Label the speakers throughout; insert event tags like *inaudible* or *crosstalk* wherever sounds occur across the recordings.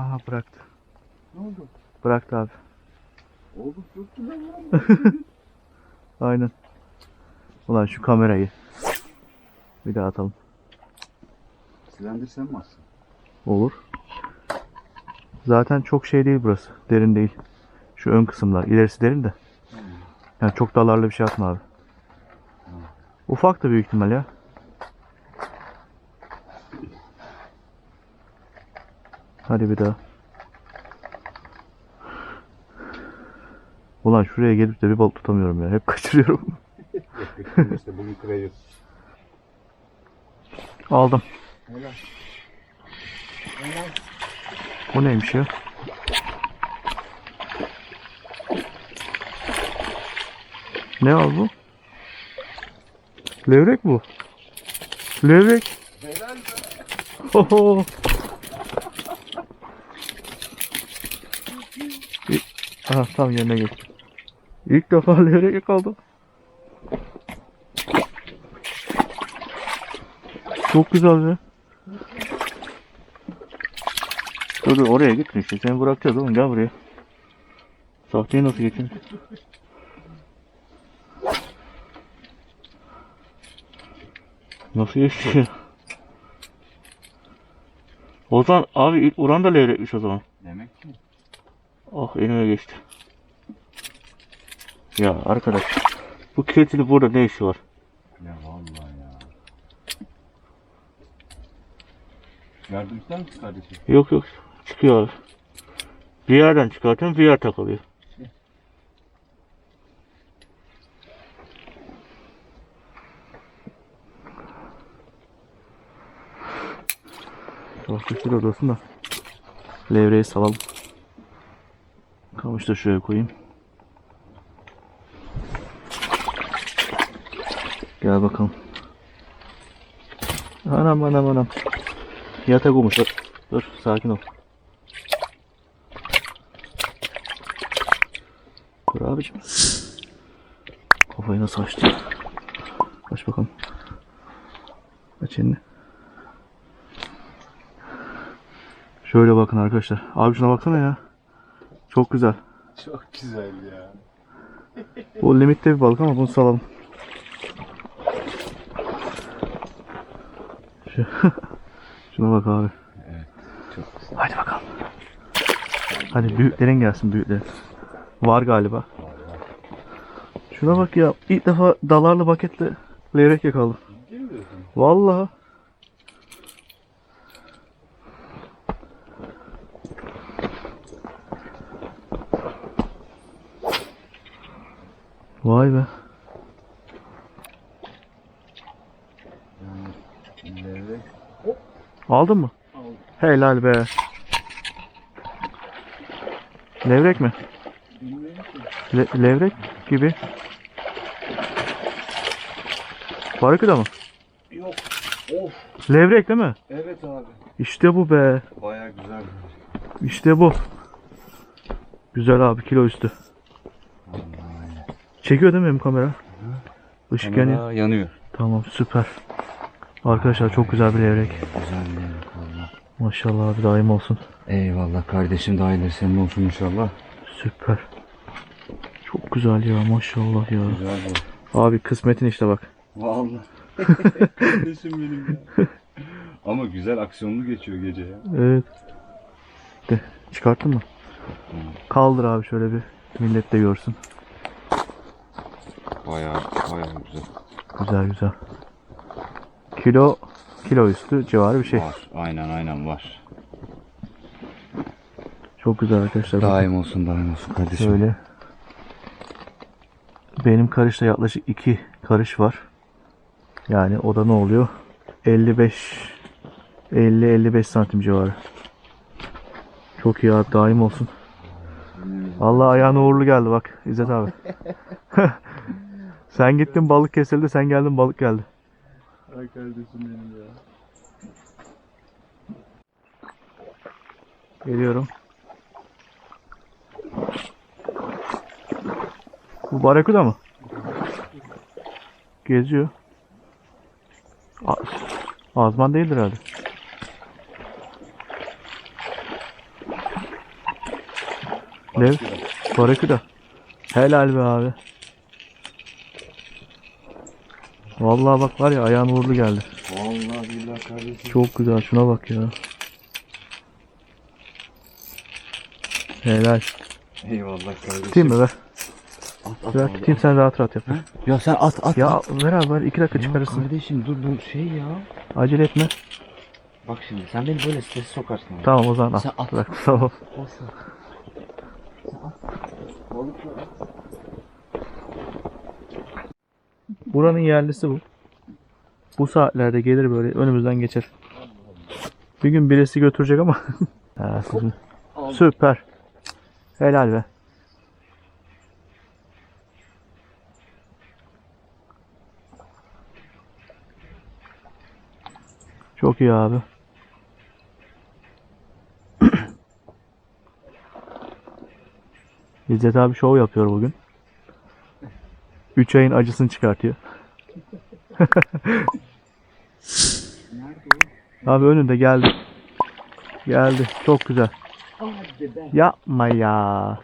Speaker 1: Aha bıraktı.
Speaker 2: Ne oldu?
Speaker 1: Bıraktı abi.
Speaker 2: Oldu çok güzel ya.
Speaker 1: Aynen. Ulan şu kamerayı. Bir daha atalım.
Speaker 2: Silendir sen mi atsın?
Speaker 1: Olur. Zaten çok şey değil burası. Derin değil. Şu ön kısımlar. İlerisi derin de. Yani çok dalarlı bir şey atma abi. Ufak da büyük ihtimal ya. Hadi bir daha. Ulan şuraya gelip de bir balık tutamıyorum ya. Hep kaçırıyorum.
Speaker 2: işte bugün kırayız.
Speaker 1: Aldım.
Speaker 2: Helal.
Speaker 1: Bu neymiş ya? Ne al bu? Levrek bu. Levrek.
Speaker 2: Helal.
Speaker 1: Oho. Aha tam yerine geçti. İlk defa levrek yakaladım. Çok güzel be. Dur dur oraya gitme işte. Seni bırakacağız oğlum gel buraya. Sahteyi nasıl geçin? Nasıl geçti ya? O zaman abi ilk vuran da levrekmiş o zaman.
Speaker 2: Demek ki.
Speaker 1: Oh elime geçti. Ya arkadaş bu ketili burada ne işi var?
Speaker 2: Ya vallahi ya. Yardım ister misin kardeşim?
Speaker 1: Yok yok çıkıyor abi. Bir yerden çıkartıyorum bir yer takılıyor. Sohbetler odasın da levreyi salalım. Kamışı da şuraya koyayım. Gel bakalım. Anam anam anam. Yatak olmuş. Dur, dur sakin ol. Dur abicim. Kafayı nasıl açtı? Aç bakalım. Aç elini. Şöyle bakın arkadaşlar. Abi şuna baksana ya. Çok güzel.
Speaker 2: Çok güzel ya.
Speaker 1: Bu limitte bir balık ama bunu salalım. Şu- *laughs* Şuna bak abi.
Speaker 2: Evet. Çok güzel.
Speaker 1: Hadi bakalım. Hadi büyüklerin gelsin büyüklerin. Var galiba. Şuna bak ya. İlk defa dalarlı paketle levrek yakaladım. Vallahi. Vay be. Aldın mı?
Speaker 2: Aldım.
Speaker 1: Helal be. Levrek mi? Le- levrek gibi. Barıkıda mı?
Speaker 2: Yok. Of.
Speaker 1: Levrek değil mi?
Speaker 2: Evet abi.
Speaker 1: İşte bu be.
Speaker 2: Baya güzel.
Speaker 1: İşte bu. Güzel abi kilo üstü. Çekiyor değil mi benim kamera? Işık yanıyor.
Speaker 2: Kamera yanıyor.
Speaker 1: Tamam süper. Arkadaşlar çok güzel bir levrek.
Speaker 2: Güzel bir levrek valla.
Speaker 1: Maşallah abi daim olsun.
Speaker 2: Eyvallah kardeşim de aile senin olsun inşallah.
Speaker 1: Süper. Çok güzel ya maşallah ya.
Speaker 2: Güzel bu.
Speaker 1: Abi kısmetin işte bak.
Speaker 2: Vallahi. *laughs* Kardeşim benim ya. Ama güzel aksiyonlu geçiyor gece ya.
Speaker 1: Evet. De, çıkarttın mı? Kaldır abi şöyle bir millet de görsün.
Speaker 2: Baya baya güzel.
Speaker 1: Güzel güzel. Kilo kilo üstü civarı bir şey.
Speaker 2: Var. Aynen aynen var.
Speaker 1: Çok güzel arkadaşlar.
Speaker 2: Daim olsun daim olsun kardeşim.
Speaker 1: Şöyle. Benim karışta yaklaşık iki karış var. Yani o da ne oluyor? 55 50-55 santim civarı. Çok iyi abi daim olsun. Allah ayağına uğurlu geldi bak İzzet abi. *laughs* sen gittin balık kesildi sen geldin balık geldi.
Speaker 2: Ay kardeşim benim ya.
Speaker 1: Geliyorum. Bu barakuda mı? Geziyor. A- Azman değildir herhalde. Lev. Baraküda. Helal be abi. Vallahi bak var ya ayağın uğurlu geldi.
Speaker 3: Vallahi billahi kardeşim.
Speaker 1: Çok güzel şuna bak ya. Helal.
Speaker 3: Eyvallah kardeşim.
Speaker 1: Tutayım mı ver?
Speaker 3: At, at,
Speaker 1: Ver
Speaker 3: vallahi.
Speaker 1: tutayım sen rahat rahat yap.
Speaker 3: Ya sen at at.
Speaker 1: Ya ver abi ver iki dakika
Speaker 3: Ya
Speaker 1: çıkarırsın.
Speaker 3: Kardeşim dur dur şey ya.
Speaker 1: Acele etme.
Speaker 3: Bak şimdi sen beni böyle strese sokarsın. ama.
Speaker 1: Tamam o zaman al.
Speaker 3: Sen at.
Speaker 1: Bırak tamam.
Speaker 3: Olsun. Balıkla at.
Speaker 1: Buranın yerlisi bu. Bu saatlerde gelir böyle önümüzden geçer. Bir gün birisi götürecek ama. *laughs* ha. Süper. Helal be. Çok iyi abi. *clears throat* İzzet abi şov yapıyor bugün. 3 ayın acısını çıkartıyor. *laughs* abi önünde geldi. Geldi. Çok güzel. Yapma ya.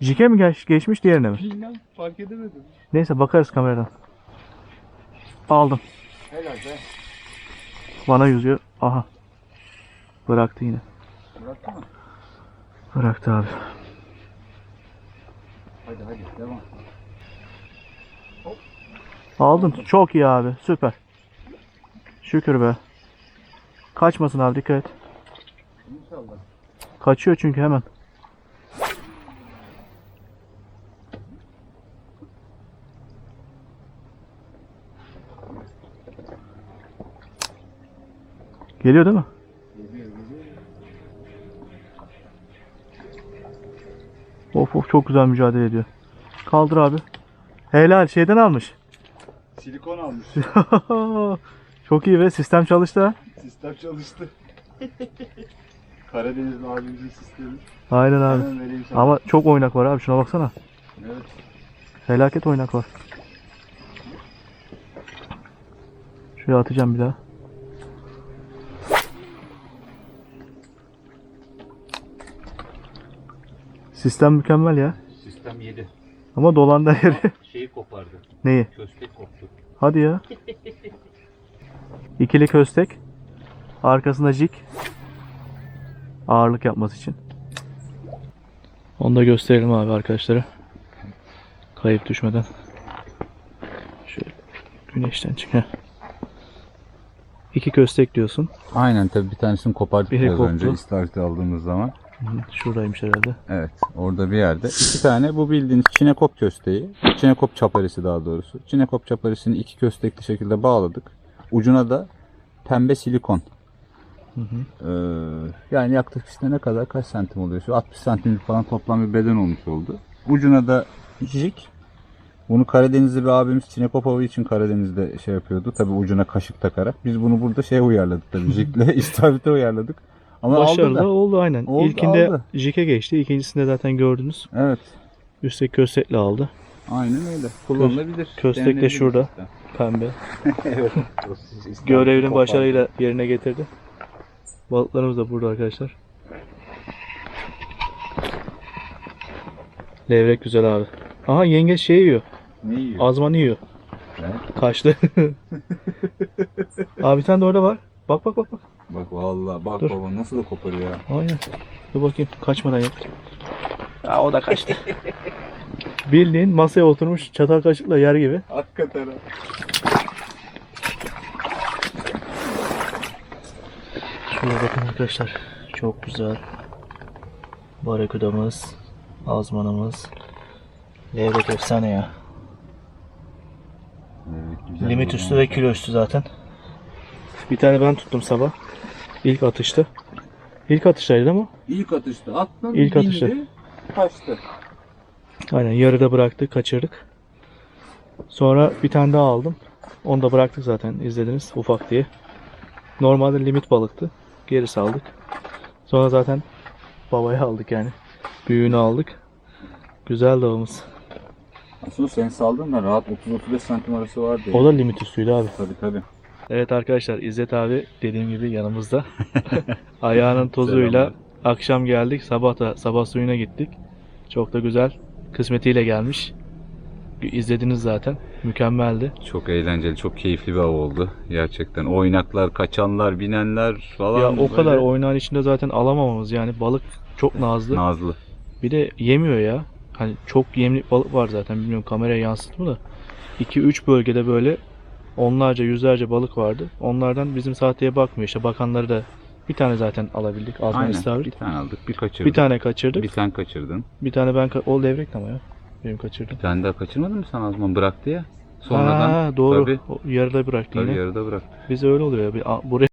Speaker 1: Jike mi geç, geçmiş diğerine mi?
Speaker 3: Bilmem fark edemedim.
Speaker 1: Neyse bakarız kameradan. Aldım.
Speaker 3: Helal be.
Speaker 1: Bana yüzüyor. Aha. Bıraktı yine.
Speaker 3: Bıraktı mı?
Speaker 1: Bıraktı abi.
Speaker 3: Hadi hadi devam.
Speaker 1: Aldın. Çok iyi abi. Süper. Şükür be. Kaçmasın abi dikkat et.
Speaker 3: İnşallah.
Speaker 1: Kaçıyor çünkü hemen. Geliyor değil mi?
Speaker 3: Geliyor geliyor.
Speaker 1: Of çok güzel mücadele ediyor. Kaldır abi. Helal şeyden almış.
Speaker 3: Silikon almış. *laughs*
Speaker 1: çok iyi ve sistem çalıştı ha.
Speaker 3: Sistem çalıştı. Karadenizli abimizin sistemi.
Speaker 1: Aynen abi.
Speaker 3: Hemen vereyim sana.
Speaker 1: Ama çok oynak var abi şuna baksana.
Speaker 3: Evet.
Speaker 1: Felaket oynak var. Şuraya atacağım bir daha. Sistem mükemmel ya.
Speaker 3: Sistem yedi.
Speaker 1: Ama dolandı her yeri. *laughs*
Speaker 3: Şeyi kopardı.
Speaker 1: Neyi?
Speaker 3: Köstek koptu.
Speaker 1: Hadi ya. İkili köstek. Arkasında jig. Ağırlık yapması için. Onu da gösterelim abi arkadaşlara. Kayıp düşmeden. Şöyle güneşten çık. heh. İki köstek diyorsun.
Speaker 2: Aynen tabii bir tanesini kopardık
Speaker 1: Biri
Speaker 2: biraz
Speaker 1: koptu.
Speaker 2: önce istavrit aldığımız zaman.
Speaker 1: Hı, Şuradaymış herhalde.
Speaker 2: Evet orada bir yerde. İki tane bu bildiğiniz çinekop kösteği. Çinekop çaparisi daha doğrusu. Çinekop çaparisini iki köstekli şekilde bağladık. Ucuna da pembe silikon. Ee, yani yaklaşık işte ne kadar kaç santim oluyor? Şu 60 santimlik falan toplam bir beden olmuş oldu. Ucuna da jig. Bunu Karadenizli bir abimiz Çinekop avı için Karadeniz'de şey yapıyordu. Tabi ucuna kaşık takarak. Biz bunu burada şey uyarladık tabii. *laughs* Jigle istavrite uyarladık. Ama aldı
Speaker 1: Başarılı
Speaker 2: da.
Speaker 1: oldu aynen.
Speaker 2: Oldu,
Speaker 1: İlkinde
Speaker 2: aldı.
Speaker 1: jike geçti. İkincisinde zaten gördünüz.
Speaker 2: Evet.
Speaker 1: Üstteki köstekle aldı.
Speaker 2: Aynen öyle. Kullanılabilir.
Speaker 1: köstek de şurada.
Speaker 2: hatta. *laughs*
Speaker 1: Pembe.
Speaker 2: evet.
Speaker 1: Görevini başarıyla yerine getirdi. Balıklarımız da burada arkadaşlar. Levrek güzel abi. Aha yengeç şey yiyor.
Speaker 2: Ne yiyor?
Speaker 1: Azmanı yiyor.
Speaker 2: Evet.
Speaker 1: Kaçtı. *laughs* abi bir tane de orada var. Bak bak bak bak.
Speaker 2: Bak vallahi bak
Speaker 1: Dur.
Speaker 2: baba nasıl da koparıyor ya.
Speaker 1: Aynen. Dur bakayım kaçmadan yap. Aa, o da kaçtı. *laughs* Bildiğin masaya oturmuş çatal kaşıkla yer gibi.
Speaker 2: Hakikaten ha.
Speaker 1: Şuraya bakın arkadaşlar. Çok güzel. Barakudamız, azmanımız. Levrek efsane ya.
Speaker 2: Evet, güzel
Speaker 1: Limit üstü ve kilo üstü zaten. Bir tane ben tuttum sabah. İlk atışta. İlk atıştaydı ama.
Speaker 2: İlk atışta attın.
Speaker 1: İlk
Speaker 2: bindi,
Speaker 1: atışta.
Speaker 2: Kaçtı.
Speaker 1: Aynen yarıda bıraktık, kaçırdık. Sonra bir tane daha aldım. Onu da bıraktık zaten izlediniz ufak diye. Normalde limit balıktı. Geri saldık. Sonra zaten babaya aldık yani. Büyüğünü aldık. Güzel davamız.
Speaker 2: Aslında sen saldın da rahat 30-35 santim arası vardı.
Speaker 1: O da limit üstüydü abi.
Speaker 2: Tabii tabii.
Speaker 1: Evet arkadaşlar İzzet abi dediğim gibi yanımızda. *laughs* Ayağının tozuyla Akşam geldik. Sabah da sabah suyuna gittik. Çok da güzel. Kısmetiyle gelmiş. İzlediniz zaten. Mükemmeldi.
Speaker 2: Çok eğlenceli, çok keyifli bir av oldu. Gerçekten oynaklar, kaçanlar, binenler falan.
Speaker 1: Ya o kadar
Speaker 2: böyle
Speaker 1: oynağın içinde zaten alamamamız yani balık çok nazlı.
Speaker 2: Nazlı.
Speaker 1: Bir de yemiyor ya. Hani çok yemlik balık var zaten bilmiyorum kameraya yansıttı mı da. 2-3 bölgede böyle onlarca yüzlerce balık vardı. Onlardan bizim sahteye bakmıyor. İşte bakanları da bir tane zaten alabildik. Azman
Speaker 2: Aynen.
Speaker 1: istavrit.
Speaker 2: Bir tane aldık, bir kaçırdık.
Speaker 1: Bir tane kaçırdık.
Speaker 2: Bir sen kaçırdın.
Speaker 1: Bir tane ben ka- o levrek ama ya. Benim kaçırdım.
Speaker 2: Bir tane daha kaçırmadın mı sen Azman? Bıraktı ya. Sonradan
Speaker 1: ha, doğru.
Speaker 2: tabii,
Speaker 1: O yarıda bıraktı
Speaker 2: tabii
Speaker 1: yine.
Speaker 2: yarıda bıraktı.
Speaker 1: Biz öyle oluyor ya. Bir, a- buraya